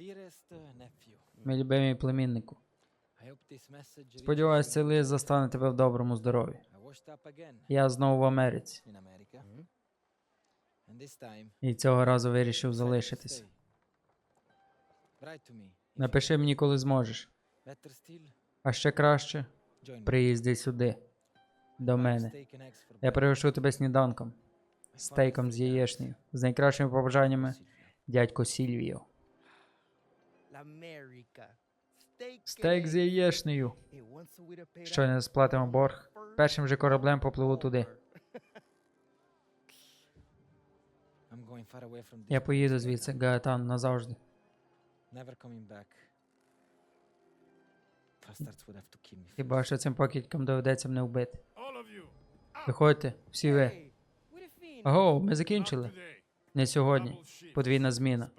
Dearest uh, Мій любимий племіннику. I hope this message reaches Сподіваюсь, цей лист застане тебе в доброму здоров'ї. I washed up again Я знову в Америці. in America. And this time, І цього разу вирішив залишитися. stay. Write to me. if you Напиши мені, коли зможеш. А ще краще приїзди сюди, до мене. Я пригощу тебе сніданком, стейком з яєчнею, з найкращими побажаннями, Silvio. дядько Сільвіо. Стейк з paid Щойно не сплатимо борг. Першим же кораблем попливу туди. Я поїду звідси, Gaetan. Гаетан, назавжди. Хіба що цим покидькам доведеться мене вбити. Виходьте, всі ви. Аго, ми закінчили. Не сьогодні. Подвійна зміна.